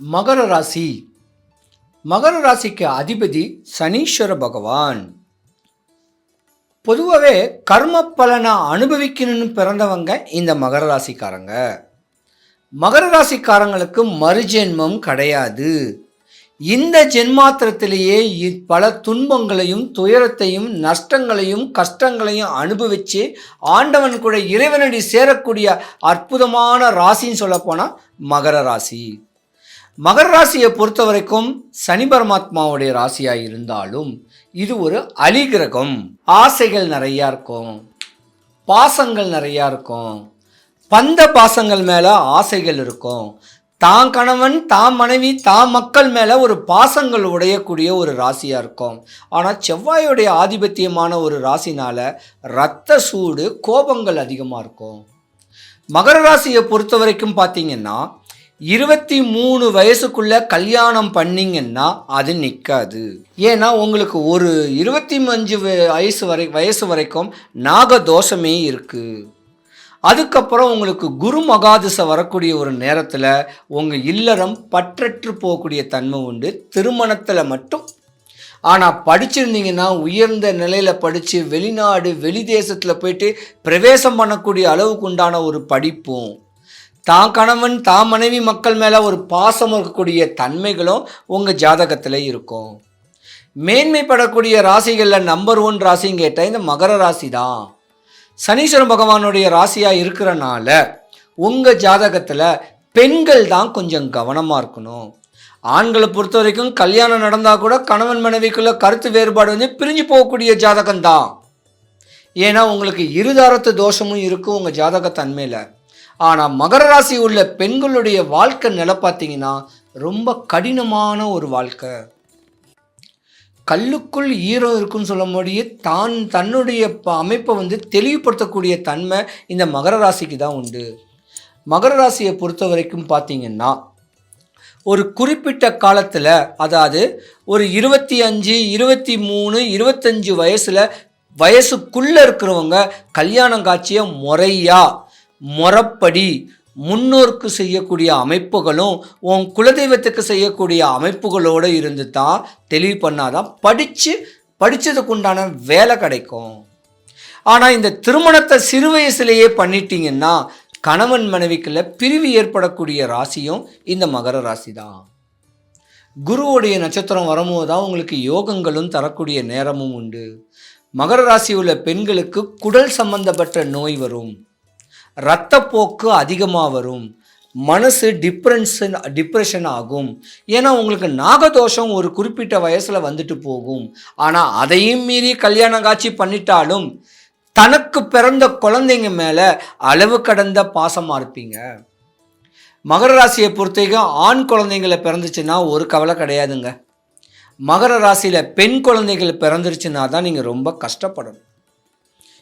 மகர ராசி. மகர ராசிக்கு அதிபதி சனீஸ்வர பகவான். பொதுவாகவே கர்ம பலனை அனுபவிக்கணும்னு பிறந்தவங்க இந்த மகர ராசிக்காரங்க. மகர ராசிக்காரங்களுக்கு மறுஜென்மம் கிடையாது. இந்த ஜென்மாத்திரத்திலேயே பல துன்பங்களையும் துயரத்தையும் நஷ்டங்களையும் கஷ்டங்களையும் அனுபவித்து ஆண்டவன் கூட இறைவனடி சேரக்கூடிய அற்புதமான ராசின்னு சொல்லப்போனால் மகர ராசி. மகர ராசியை பொறுத்த வரைக்கும் சனி பரமாத்மாவுடைய ராசியாக இருந்தாலும் இது ஒரு அலிகிரகம். ஆசைகள் நிறையா இருக்கும். பாசங்கள் நிறையா இருக்கும். பந்த பாசங்கள் மேலே ஆசைகள் இருக்கும். தான் கணவன் தான் மனைவி தான் மக்கள் மேலே ஒரு பாசங்கள் உடையக்கூடிய ஒரு ராசியாக இருக்கும். ஆனால் செவ்வாயுடைய ஆதிபத்தியமான ஒரு ராசினால ரத்த சூடு கோபங்கள் அதிகமாக இருக்கும். மகர ராசியை பொறுத்த வரைக்கும் பார்த்தீங்கன்னா இருபத்தி மூணு வயசுக்குள்ள கல்யாணம் பண்ணிங்கன்னா அது நிற்காது ஏன்னா உங்களுக்கு ஒரு இருபத்தி அஞ்சு வ- வயசு வரை வயசு வரைக்கும் நாக தோஷமே இருக்குது அதுக்கப்புறம் உங்களுக்கு குரு மகாதிசை வரக்கூடிய ஒரு நேரத்தில் உங்கள் இல்லறம் பற்றற்று போகக்கூடிய தன்மை உண்டு. திருமணத்தில் மட்டும். ஆனால் படிச்சிருந்தீங்கன்னா உயர்ந்த நிலையில் படித்து வெளிநாடு வெளி தேசத்தில் போயிட்டு பிரவேசம் பண்ணக்கூடிய அளவுக்கு உண்டான ஒரு படிப்பும். தான் கணவன் தான் மனைவி மக்கள் மேலே ஒரு பாசம் இருக்கக்கூடிய தன்மைகளும் உங்கள் ஜாதகத்தில் இருக்கும். மேன்மைப்படக்கூடிய ராசிகளில் நம்பர் ஒன் ராசின்னு கேட்டால் இந்த மகர ராசி தான் சனீஸ்வரன் பகவானுடைய ராசியாக இருக்கிறனால உங்கள் ஜாதகத்தில் பெண்கள் தான் கொஞ்சம் கவனமாக இருக்கணும். ஆண்களை பொறுத்த வரைக்கும் கல்யாணம் நடந்தால் கூட கணவன் மனைவிக்குள்ளே கருத்து வேறுபாடு வந்து பிரிஞ்சு போகக்கூடிய ஜாதகம் தான் ஏன்னா உங்களுக்கு இருதாரத்து தோஷமும் இருக்கும் உங்கள் ஜாதக தன்மையில் ஆனால் மகர ராசி உள்ள பெண்களுடைய வாழ்க்கை நிலை பார்த்தீங்கன்னா ரொம்ப கடினமான ஒரு வாழ்க்கை. கல்லுக்குள் ஈரம் இருக்குன்னு சொல்ல முடியும் தான் தன்னுடைய ப- அமைப்பை வந்து தெளிவுபடுத்தக்கூடிய தன்மை இந்த மகர ராசிக்கு தான் உண்டு. மகர ராசியை பொறுத்த வரைக்கும் பார்த்தீங்கன்னா ஒரு குறிப்பிட்ட காலத்தில் அதாவது ஒரு இருபத்தி அஞ்சு இருபத்தி மூணு இருபத்தஞ்சு வயசில் வயசுக்குள்ளே இருக்கிறவங்க கல்யாணம் காட்சியை முறையாக முறப்படி முன்னோருக்கு செய்யக்கூடிய அமைப்புகளும் உன் குலதெய்வத்துக்கு செய்யக்கூடிய அமைப்புகளோடு இருந்து தான் தெளிவு பண்ணாதான் படித்து படித்ததுக்கு உண்டான வேலை கிடைக்கும். ஆனால் இந்த திருமணத்தை சிறு வயசுலேயே பண்ணிட்டீங்கன்னா கணவன் மனைவிக்குள்ள பிரிவு ஏற்படக்கூடிய ராசியும் இந்த மகர ராசி தான் குருவுடைய நட்சத்திரம் வரும்போது தான் உங்களுக்கு யோகங்களும் தரக்கூடிய நேரமும் உண்டு. மகர ராசி உள்ள பெண்களுக்கு குடல் சம்பந்தப்பட்ட நோய் வரும். ரத்தப்போக்கு அதிகமாக வரும் மனசு டிப்ரென்ஷன் டிப்ரெஷன் ஆகும். ஏன்னா உங்களுக்கு நாகதோஷம் ஒரு குறிப்பிட்ட வயசில் வந்துட்டு போகும். ஆனால் அதையும் மீறி கல்யாண காட்சி பண்ணிட்டாலும் தனக்கு பிறந்த குழந்தைங்க மேலே அளவு கடந்த பாசமாக இருப்பீங்க. மகர ராசியை பொறுத்தவரைக்கும் ஆண் குழந்தைங்களை பிறந்துச்சுன்னா ஒரு கவலை கிடையாதுங்க. மகர ராசியில் பெண் குழந்தைகள் பிறந்துருச்சுன்னா தான் நீங்கள் ரொம்ப கஷ்டப்படணும்.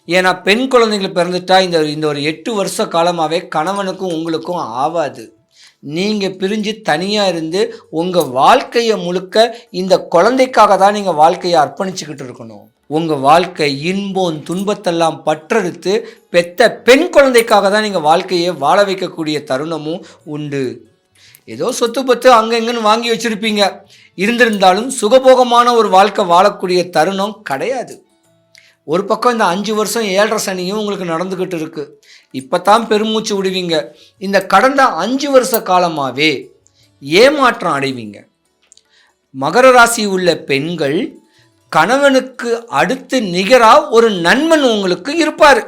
ஏன்னா பெண் குழந்தைகள் பிறந்துட்டா இந்த இந்த ஒரு எட்டு வருஷ காலமாகவே கணவனுக்கும் உங்களுக்கும் ஆகாது நீங்கள் பிரிஞ்சு தனியாக இருந்து உங்கள் வாழ்க்கையை முழுக்க இந்த குழந்தைக்காக தான் நீங்கள் வாழ்க்கையை அர்ப்பணிச்சுக்கிட்டு இருக்கணும். உங்கள் வாழ்க்கை இன்பம் துன்பத்தெல்லாம் பற்றறுத்து பெத்த பெண் குழந்தைக்காக தான் நீங்கள் வாழ்க்கையை வாழ வைக்கக்கூடிய தருணமும் உண்டு. ஏதோ சொத்து பத்து அங்கங்கன்னு வாங்கி வச்சுருப்பீங்க. இருந்திருந்தாலும் சுகபோகமான ஒரு வாழ்க்கை வாழக்கூடிய தருணம் கிடையாது. ஒரு பக்கம் இந்த அஞ்சு வருஷம் ஏழரை சனியும் உங்களுக்கு நடந்துக்கிட்டு இருக்கு. இப்போ தான் பெருமூச்சு விடுவீங்க. இந்த கடந்த அஞ்சு வருஷ காலமாகவே ஏமாற்றம் அடைவீங்க. மகர ராசி உள்ள பெண்கள் கணவனுக்கு அடுத்து நிகராக ஒரு நண்பன் உங்களுக்கு இருப்பார்.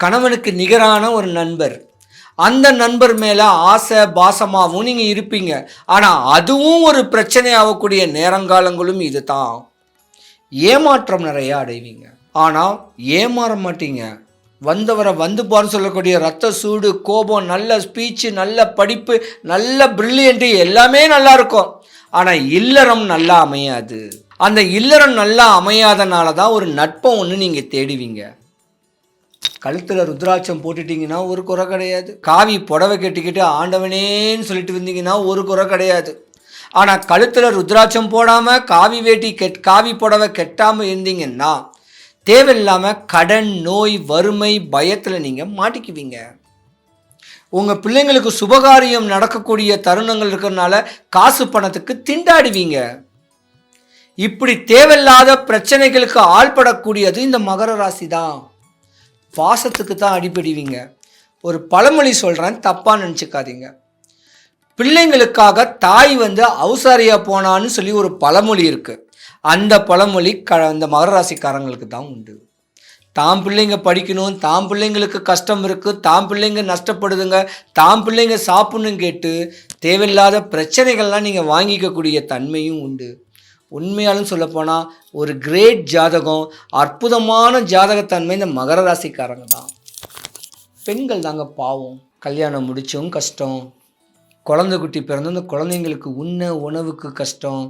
கணவனுக்கு நிகரான ஒரு நண்பர். அந்த நண்பர் மேலே ஆசை பாசமாகவும் நீங்கள் இருப்பீங்க. ஆனால் அதுவும் ஒரு பிரச்சனையாகக்கூடிய நேரங்காலங்களும் இது தான் ஏமாற்றம் நிறையா அடைவீங்க. ஆனால் ஏமாற மாட்டீங்க. வந்தவரை வந்து பாருன்னு சொல்லக்கூடிய ரத்த சூடு கோபம் நல்ல ஸ்பீச்சு நல்ல படிப்பு நல்ல பிரில்லியண்ட்டு எல்லாமே நல்லா இருக்கும். ஆனால் இல்லறம் நல்லா அமையாது. அந்த இல்லறம் நல்லா அமையாதனால தான் ஒரு நட்பை ஒன்று நீங்கள் தேடுவீங்க. கழுத்தில் ருத்ராட்சம் போட்டுட்டீங்கன்னா ஒரு குறை கிடையாது. காவி புடவை கட்டிக்கிட்டு ஆண்டவனேன்னு சொல்லிட்டு வந்தீங்கன்னா ஒரு குறை கிடையாது. ஆனால் கழுத்தில் ருத்ராட்சம் போடாமல் காவி வேட்டி கெட் காவி புடவை கெட்டாமல் இருந்தீங்கன்னா தேவையில்லாமல் கடன் நோய் வறுமை பயத்தில் நீங்கள் மாட்டிக்குவீங்க. உங்கள் பிள்ளைங்களுக்கு சுபகாரியம் நடக்கக்கூடிய தருணங்கள் இருக்கிறதுனால காசு பணத்துக்கு திண்டாடுவீங்க. இப்படி தேவையில்லாத பிரச்சனைகளுக்கு ஆள்படக்கூடியது இந்த மகர ராசி தான் பாசத்துக்கு தான் அடிபடுவீங்க. ஒரு பழமொழி சொல்கிறேன் தப்பாக நினச்சிக்காதீங்க. பிள்ளைங்களுக்காக தாய் வந்து அவுசாரியாக போனான்னு சொல்லி ஒரு பழமொழி இருக்குது அந்த பழமொழி க அந்த மகர ராசிக்காரங்களுக்கு தான் உண்டு. தாம் பிள்ளைங்க படிக்கணும் தாம் பிள்ளைங்களுக்கு கஷ்டம் இருக்குது தாம் பிள்ளைங்க நஷ்டப்படுதுங்க தாம் பிள்ளைங்க சாப்பிடணும் கேட்டு தேவையில்லாத பிரச்சனைகள்லாம் நீங்கள் வாங்கிக்கக்கூடிய தன்மையும் உண்டு. உண்மையாலும் சொல்லப்போனால் ஒரு கிரேட் ஜாதகம் அற்புதமான ஜாதகத்தன்மை இந்த மகர ராசிக்காரங்க தான். பெண்கள் தாங்க பாவம். கல்யாணம் முடித்தவும் கஷ்டம். குழந்தை குட்டி பிறந்து அந்த குழந்தைங்களுக்கு உண்ண உணவுக்கு கஷ்டம்.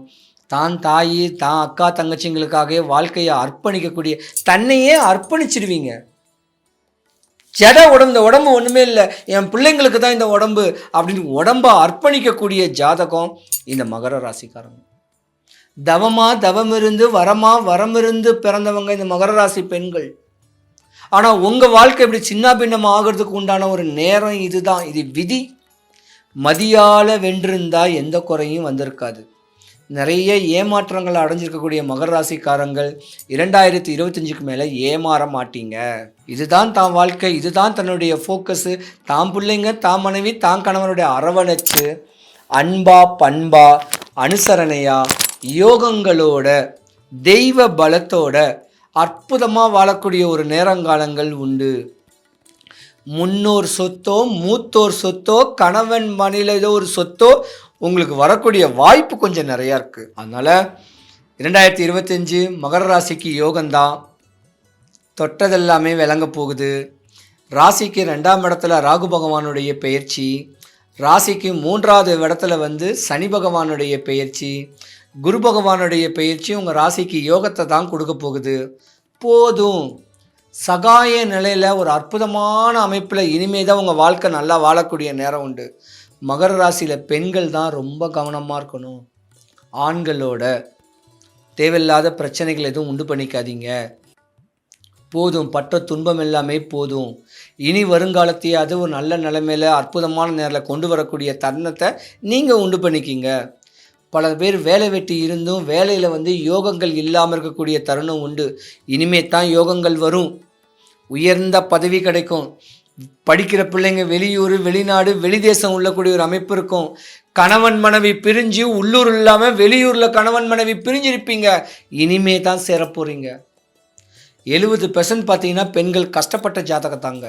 தான் தாயி தான் அக்கா தங்கச்சிங்களுக்காகவே வாழ்க்கையை அர்ப்பணிக்கக்கூடிய தன்னையே அர்ப்பணிச்சிடுவீங்க. ஜட உடம்பு இந்த உடம்பு ஒன்றுமே இல்லை. என் பிள்ளைங்களுக்கு தான் இந்த உடம்பு அப்படின்னு உடம்பை அர்ப்பணிக்கக்கூடிய ஜாதகம் இந்த மகர ராசிக்காரங்க. தவமாக தவம் இருந்து வரமாக வரம் இருந்து பிறந்தவங்க இந்த மகர ராசி பெண்கள். ஆனால் உங்கள் வாழ்க்கை இப்படி சின்ன பின்னம் ஆகிறதுக்கு உண்டான ஒரு நேரம் இதுதான். இது விதி. மதியால வென்றிருந்தால் எந்த குறையும் வந்திருக்காது. நிறைய ஏமாற்றங்களை அடைஞ்சிருக்கக்கூடிய மகர ராசிக்காரங்கள் இரண்டாயிரத்தி இருபத்தஞ்சுக்கு மேலே ஏமாற மாட்டீங்க. இதுதான் தான் வாழ்க்கை இதுதான் தன்னுடைய ஃபோக்கஸு தாம் பிள்ளைங்க தாம் மனைவி தான் கணவனுடைய அரவணைச்சு அன்பா பண்பா அனுசரணையா யோகங்களோட தெய்வ பலத்தோட அற்புதமாக வாழக்கூடிய ஒரு நேரங்காலங்கள் உண்டு. முன்னோர் சொத்தோ மூத்தோர் சொத்தோ கணவன் மனையில் ஏதோ ஒரு சொத்தோ உங்களுக்கு வரக்கூடிய வாய்ப்பு கொஞ்சம் நிறையா இருக்குது அதனால் இரண்டாயிரத்தி இருபத்தஞ்சு மகர ராசிக்கு யோகந்தான் தொட்டதெல்லாமே விளங்க போகுது. ராசிக்கு ரெண்டாம் இடத்துல ராகு பகவானுடைய பெயர்ச்சி. ராசிக்கு மூன்றாவது இடத்துல வந்து சனி பகவானுடைய பெயர்ச்சி. குரு பகவானுடைய பெயர்ச்சி உங்கள் ராசிக்கு யோகத்தை தான் கொடுக்க போகுது. போதும். சகாய நிலையில் ஒரு அற்புதமான அமைப்பில் இனிமே தான் உங்கள் வாழ்க்கை நல்லா வாழக்கூடிய நேரம் உண்டு. மகர ராசியில் பெண்கள் தான் ரொம்ப கவனமாக இருக்கணும். ஆண்களோட தேவையில்லாத பிரச்சனைகள் எதுவும் உண்டு பண்ணிக்காதீங்க. போதும் பட்ட துன்பம் எல்லாமே போதும். இனி வருங்காலத்தையே அது ஒரு நல்ல நிலைமையில் அற்புதமான நேரில் கொண்டு வரக்கூடிய தருணத்தை நீங்கள் உண்டு பண்ணிக்கிங்க. பல பேர் வேலை வெட்டி இருந்தும் வேலையில் வந்து யோகங்கள் இல்லாமல் இருக்கக்கூடிய தருணம் உண்டு. இனிமே தான் யோகங்கள் வரும். உயர்ந்த பதவி கிடைக்கும். படிக்கிற பிள்ளைங்க வெளியூர் வெளிநாடு வெளிதேசம் உள்ளக்கூடிய ஒரு அமைப்பு இருக்கும். கணவன் மனைவி பிரிஞ்சு உள்ளூர் இல்லாமல் வெளியூரில் கணவன் மனைவி பிரிஞ்சிருப்பீங்க. இனிமே தான் சேரப்போகிறீங்க எழுபது பெர்சன்ட் பார்த்தீங்கன்னா பெண்கள் கஷ்டப்பட்ட ஜாதகத்தாங்க.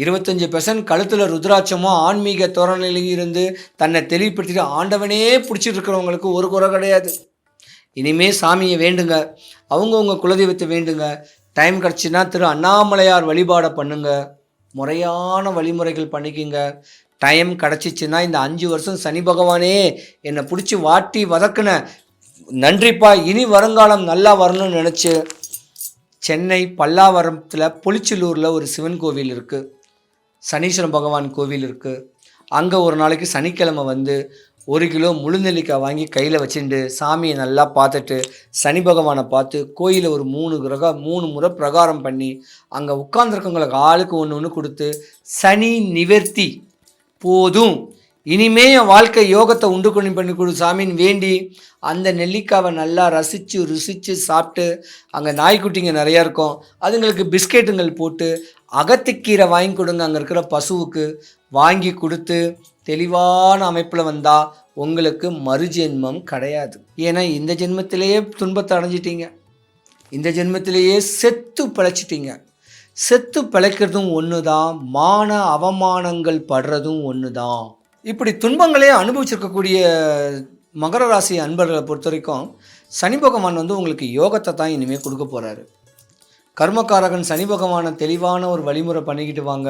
இருபத்தஞ்சி பெர்சன்ட் கழுத்தில் ருத்ராட்சமோ ஆன்மீக தோரணையிலையும் இருந்து தன்னை தெளிவுபடுத்திட்டு ஆண்டவனே பிடிச்சிட்டு இருக்கிறவங்களுக்கு ஒரு குறை கிடையாது. இனிமே சாமியை வேண்டுங்க. அவங்கவுங்க குலதெய்வத்தை வேண்டுங்க. டைம் கிடச்சின்னா திரு அண்ணாமலையார் வழிபாடை பண்ணுங்கள் முறையான வழிமுறைகள் பண்ணிக்கிங்க. டைம் கிடச்சிச்சின்னா இந்த அஞ்சு வருஷம் சனி பகவானே என்னை பிடிச்சி வாட்டி வதக்குன. நன்றிப்பா இனி வருங்காலம் நல்லா வரணும்னு நினச்சி. சென்னை பல்லாவரத்தில் பொளிச்சலூரில் ஒரு சிவன் கோவில் இருக்குது சனீஸ்வரன் பகவான் கோவில் இருக்குது அங்கே ஒரு நாளைக்கு சனிக்கிழமை வந்து ஒரு கிலோ முழுநெல்லிக்காய் வாங்கி கையில் வச்சுட்டு சாமியை நல்லா பார்த்துட்டு சனி பகவானை பார்த்து கோயிலில் ஒரு மூணு கிரக மூணு முறை பிரகாரம் பண்ணி அங்கே உட்காந்துருக்கவங்களுக்கு ஆளுக்கு ஒன்று ஒன்று கொடுத்து சனி நிவர்த்தி. போதும். இனிமே என் வாழ்க்கை யோகத்தை உண்டு பண்ணி பண்ணி கொடு சாமின்னு வேண்டி அந்த நெல்லிக்காவை நல்லா ரசித்து ருசித்து சாப்பிட்டு அங்கே நாய்க்குட்டிங்க நிறையா இருக்கும். அதுங்களுக்கு பிஸ்கெட்டுங்கள் போட்டு அகத்துக்கீரை வாங்கி கொடுங்க. அங்கே இருக்கிற பசுவுக்கு வாங்கி கொடுத்து தெளிவான அமைப்பில் வந்தால் உங்களுக்கு மறுஜென்மம் கிடையாது. ஏன்னா இந்த ஜென்மத்திலேயே துன்பத்தை அடைஞ்சிட்டீங்க. இந்த ஜென்மத்திலேயே செத்து பிழைச்சிட்டீங்க. செத்து பிழைக்கிறதும் ஒன்று தான் மான அவமானங்கள் படுறதும் ஒன்று தான் இப்படி துன்பங்களே அனுபவிச்சிருக்கக்கூடிய மகர ராசி அன்பர்களை பொறுத்த வரைக்கும் சனி பகவான் வந்து உங்களுக்கு யோகத்தை தான் இனிமேல் கொடுக்க போகிறாரு கர்மக்காரகன் சனி பகவானை தெளிவான ஒரு வழிமுறை பண்ணிக்கிட்டு வாங்க.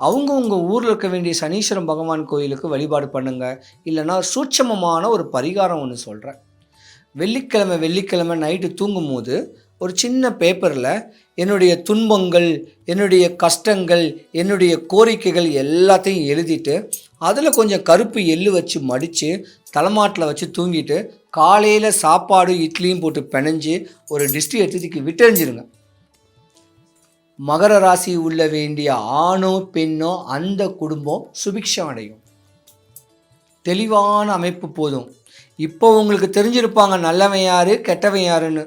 அவங்க உங்கள் ஊரில் இருக்க வேண்டிய சனீஸ்வரன் பகவான் கோயிலுக்கு வழிபாடு பண்ணுங்கள் இல்லைன்னா சூட்சமமான ஒரு பரிகாரம் ஒன்று சொல்கிறேன் வெள்ளிக்கிழமை வெள்ளிக்கிழமை நைட்டு தூங்கும்போது ஒரு சின்ன பேப்பரில் என்னுடைய துன்பங்கள் என்னுடைய கஷ்டங்கள் என்னுடைய கோரிக்கைகள் எல்லாத்தையும் எழுதிட்டு அதில் கொஞ்சம் கருப்பு எள்ளு வச்சு மடித்து தலைமாட்டில் வச்சு தூங்கிட்டு காலையில் சாப்பாடு இட்லியும் போட்டு பிணைஞ்சு ஒரு டிஸ்ட்ரி எடுத்து விட்டெறிஞ்சிருங்க. மகர ராசி உள்ள வேண்டிய ஆணோ பெண்ணோ அந்த குடும்பம் சுபிக்ஷம் அடையும் தெளிவான அமைப்பு போதும். இப்போ உங்களுக்கு தெரிஞ்சிருப்பாங்க நல்லவன் யாரு கெட்டவன் யாருன்னு.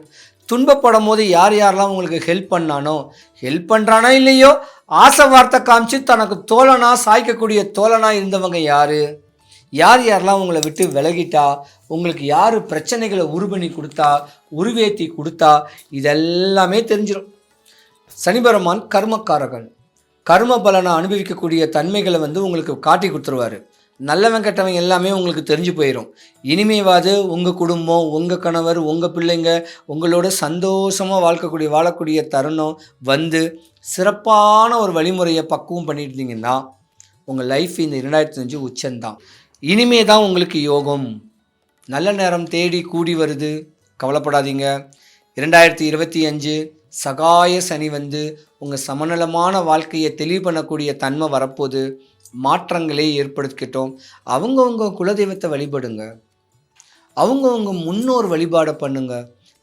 துன்பப்படும் போது யார் யாரெல்லாம் உங்களுக்கு ஹெல்ப் பண்ணானோ ஹெல்ப் பண்ணுறானோ இல்லையோ ஆசை வார்த்தை காமிச்சு தனக்கு தோழனா சாய்க்கக்கூடிய தோழனா இருந்தவங்க யாரு? யார் யாரெல்லாம் உங்களை விட்டு விலகிட்டா உங்களுக்கு யார் பிரச்சனைகளை உருபணி கொடுத்தா உருவேத்தி கொடுத்தா இதெல்லாமே தெரிஞ்சிடும் சனிபெருமான் கர்மக்காரகன். கர்ம பலனை அனுபவிக்கக்கூடிய தன்மைகளை வந்து உங்களுக்கு காட்டி கொடுத்துருவாரு. நல்லவன் கெட்டவன் எல்லாமே உங்களுக்கு தெரிஞ்சு போயிடும் இனிமேவாது உங்கள் குடும்பம் உங்கள் கணவர் உங்கள் பிள்ளைங்க உங்களோட சந்தோஷமாக வாழ்க்கக்கூடிய வாழக்கூடிய தருணம் வந்து சிறப்பான ஒரு வழிமுறையை பக்குவம் பண்ணியிருந்தீங்கன்னா இருந்தீங்கன்னா உங்கள் லைஃப் இந்த இரண்டாயிரத்தி அஞ்சு உச்சந்தான் இனிமே தான் உங்களுக்கு யோகம். நல்ல நேரம் தேடி கூடி வருது. கவலைப்படாதீங்க. இரண்டாயிரத்தி இருபத்தி அஞ்சு சகாய சனி வந்து உங்கள் சமநலமான வாழ்க்கையை தெளிவு பண்ணக்கூடிய தன்மை வரப்போது மாற்றங்களே ஏற்படுத்திக்கிட்டோம். அவங்கவுங்க குலதெய்வத்தை வழிபடுங்க. அவங்கவுங்க முன்னோர் வழிபாடை பண்ணுங்க.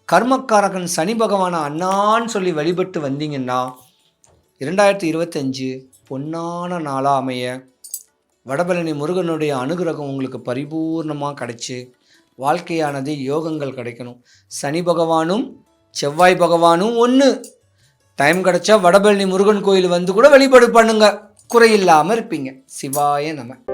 கர்மக்காரகன் சனி பகவானை அண்ணான்னு சொல்லி வழிபட்டு வந்தீங்கன்னா இரண்டாயிரத்தி இருபத்தஞ்சு பொன்னான நாளாக அமைய வடபழனி முருகனுடைய அனுகிரகம் உங்களுக்கு பரிபூர்ணமாக கிடைச்சி வாழ்க்கையானது யோகங்கள் கிடைக்கணும். சனி பகவானும் செவ்வாய் பகவானும் ஒன்று டைம் கிடச்சா வடபழனி முருகன் கோயில் வந்து கூட வழிபாடு பண்ணுங்க. குறையில்லாமல் இருப்பீங்க. சிவாய நம.